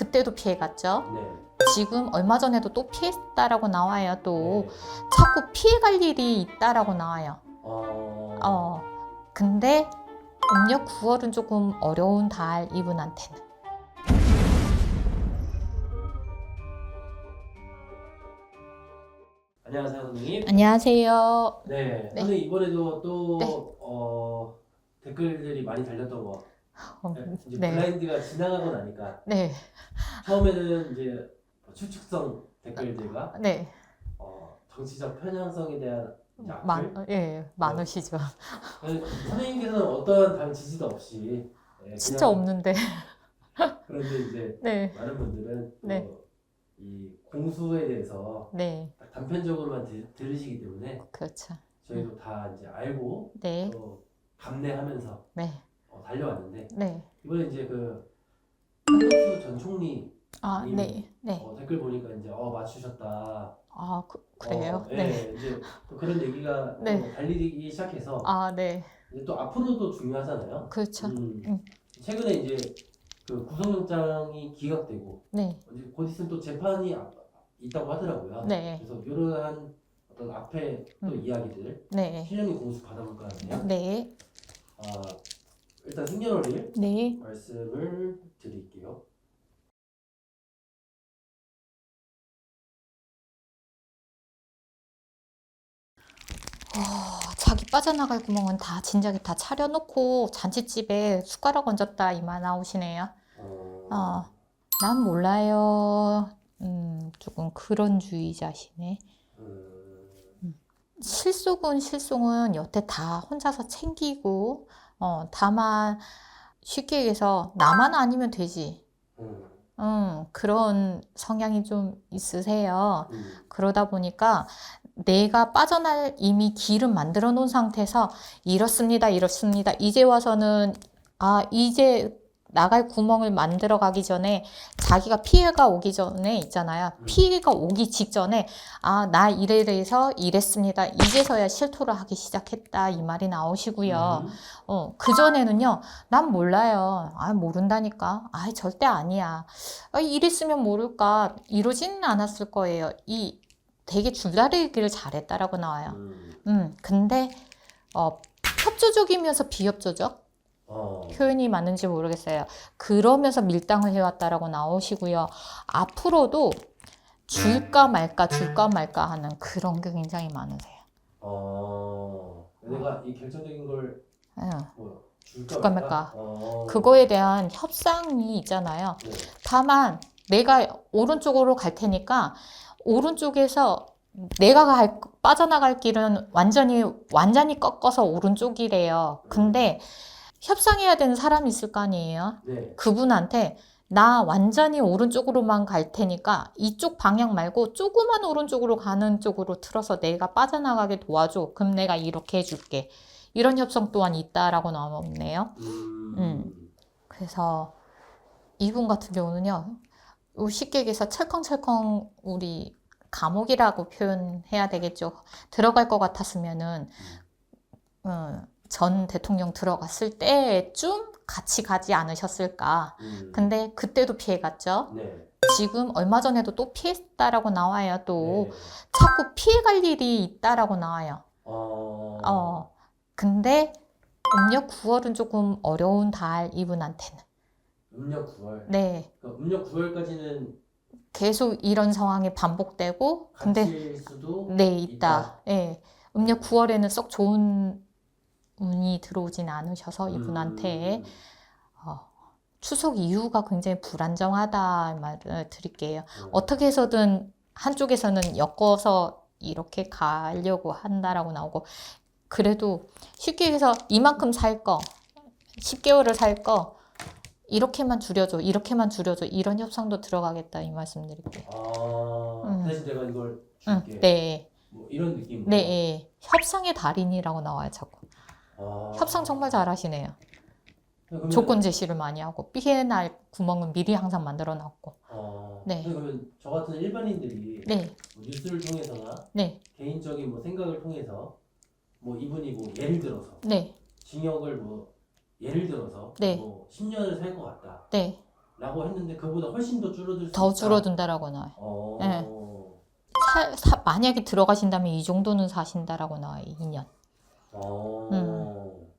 그때도 피해갔죠. 네. 지금 얼마 전에도 또 피했다라고 나와요. 또 네. 자꾸 피해갈 일이 있다라고 나와요. 어. 어, 근데 음력 9월은 조금 어려운 달 이분한테는. 안녕하세요, 선생님. 안녕하세요. 네. 네. 선생님 이번에도 또 네. 어, 댓글들이 많이 달렸던 거. 어, 이제 네. 블라인드가 지나가고 나니까 네, 처음에는 이제 뭐 추측성 댓글들과 네, 어, 정치적 편향성에 대한 이제 악플. 많, 예, 많으시죠. 네, 선생님께서는 어떠한 당 지지도 없이 네, 진짜 그냥 없는데. 그런데 이제 네, 많은 분들은 또 네. 이 공수에 대해서 네, 딱 단편적으로만 들, 들으시기 때문에 그렇죠. 저희도 다 이제 알고 네, 또 감내하면서 네, 어, 달려왔는데 네. 이번에 이제 그 한덕수 전 총리 아, 님, 네, 네. 어, 댓글 보니까 이제 어 맞추셨다. 아, 그, 그래요? 어, 네. 이제 또 그런 얘기가 네. 또 달리기 시작해서 아, 네. 이제 또 앞으로도 중요하잖아요. 그렇죠. 음, 음. 최근에 이제 그 구속영장이 기각되고 네, 이제 곧 있으면 또 재판이 아- 있다고 하더라고요. 네, 그래서 이러한 어떤 앞에 또 음. 이야기들 네, 실형이 공수 받아볼 거 아니에요. 네, 아, 일단 생년월일 네. 말씀을 드릴게요. 어, 자기 빠져나갈 구멍은 다 진작에 다 차려놓고 잔치집에 숟가락 얹었다 이말 나오시네요. 어, 어, 난 몰라요. 음, 조금 그런 주의자시네. 음, 실속은 실속은 여태 다 혼자서 챙기고, 어, 다만 쉽게 얘기해서 나만 아니면 되지. 음, 음, 그런 성향이 좀 있으세요. 음, 그러다 보니까 내가 빠져날 이미 길을 만들어 놓은 상태에서 이렇습니다, 이렇습니다. 이제 와서는 아, 이제 나갈 구멍을 만들어 가기 전에 자기가 피해가 오기 전에 있잖아요. 음. 피해가 오기 직전에 아, 나 이래 돼서 이랬습니다. 이제서야 실토를 하기 시작했다. 이 말이 나오시고요. 음, 어, 그전에는요, 난 몰라요. 아, 모른다니까. 아, 절대 아니야. 아, 이랬으면 모를까. 이러지는 않았을 거예요. 이 되게 줄다리기를 잘했다라고 나와요. 음, 음, 근데, 어, 협조적이면서 비협조적? 어, 표현이 맞는지 모르겠어요. 그러면서 밀당을 해왔다라고 나오시고요. 앞으로도 줄까 말까, 줄까 말까 하는 그런 게 굉장히 많으세요. 어, 내가 이 결정적인 걸 예. 뭐, 줄까, 줄까 말까. 어, 그거에 대한 협상이 있잖아요. 네. 다만 내가 오른쪽으로 갈 테니까 오른쪽에서 내가 갈, 빠져나갈 길은 완전히 완전히 꺾어서 오른쪽이래요. 근데 협상해야 되는 사람이 있을 거 아니에요. 네. 그분한테 나 완전히 오른쪽으로만 갈 테니까 이쪽 방향 말고 조그만 오른쪽으로 가는 쪽으로 틀어서 내가 빠져나가게 도와줘. 그럼 내가 이렇게 해줄게. 이런 협상 또한 있다라고 나오네요. 음, 음. 그래서 이분 같은 경우는요, 요 쉽게 얘기해서 철컹철컹 우리 감옥이라고 표현해야 되겠죠. 들어갈 것 같았으면은, 어, 전 대통령 들어갔을 때쯤 같이 가지 않으셨을까. 음, 근데 그때도 피해갔죠. 네. 지금 얼마 전에도 또 피했다라고 나와요. 또 네. 자꾸 피해갈 일이 있다라고 나와요. 어, 어, 근데 음력 9월은 조금 어려운 달 이분한테는. 음력 9월. 네. 그러니까 음력 9월까지는 계속 이런 상황이 반복되고, 근데, 수도 네, 있다. 예. 음력 9월에는 썩 좋은 운이 들어오진 않으셔서 이분한테, 음, 어, 추석 이후가 굉장히 불안정하다 말을 드릴게요. 음, 어떻게 해서든 한쪽에서는 엮어서 이렇게 가려고 한다라고 나오고, 그래도 쉽게 해서 이만큼 살 거, 10개월을 살 거, 이렇게만 줄여줘, 이렇게만 줄여줘, 이런 협상도 들어가겠다, 이 말씀 드릴게요. 아, 음. 대신 내가 이걸 응, 줄게. 네. 뭐 이런 느낌. 네, 예. 협상의 달인이라고 나와요, 자꾸. 아, 협상 정말 잘하시네요. 그러면, 조건 제시를 많이 하고, 피해 날 구멍은 미리 항상 만들어 놨고. 어, 네. 그러면 저 같은 일반인들이 네, 뭐 뉴스를 통해서나 네, 개인적인 뭐 생각을 통해서 뭐 이분이 뭐 예를 들어서 네, 징역을 뭐 예를 들어서 네. 뭐 10년을 살 것 같다. 네, 라고 했는데 그보다 훨씬 더 줄어들 수 더 있다. 줄어든다라고 나와요. 어. 네. 사, 사- 만약에 들어가신다면 이 정도는 사신다라고 나와요. 2년. 어. 음.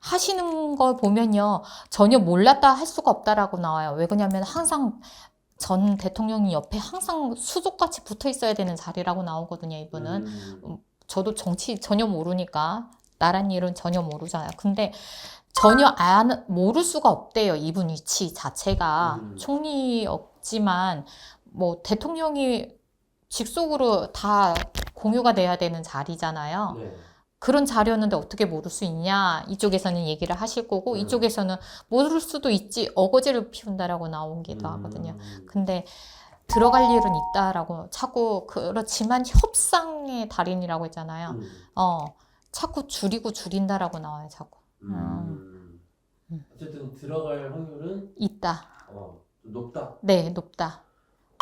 하시는 걸 보면요. 전혀 몰랐다 할 수가 없다라고 나와요. 왜 그러냐면 항상 전 대통령이 옆에 항상 수족같이 붙어 있어야 되는 자리라고 나오거든요. 이분은. 음. 저도 정치 전혀 모르니까 나란 일은 전혀 모르잖아요. 근데 전혀 안 모를 수가 없대요. 이분 위치 자체가 음. 총리 없지만 뭐 대통령이 직속으로 다 공유가 돼야 되는 자리잖아요. 네. 그런 자리였는데 어떻게 모를 수 있냐? 이쪽에서는 얘기를 하실 거고 음. 이쪽에서는 모를 수도 있지 어거지를 피운다라고 나오기도 하거든요. 음. 근데 들어갈 일은 있다라고 자꾸 그렇지만 협상의 달인이라고 했잖아요. 음. 어, 자꾸 줄이고 줄인다라고 나와요, 자꾸. 음. 음. 어쨌든 들어갈 확률은 있다. 어, 좀 높다. 네, 높다.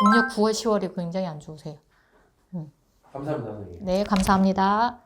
음력 9월, 10월이 굉장히 안 좋으세요. 감사합니다, 선생님. 네, 감사합니다.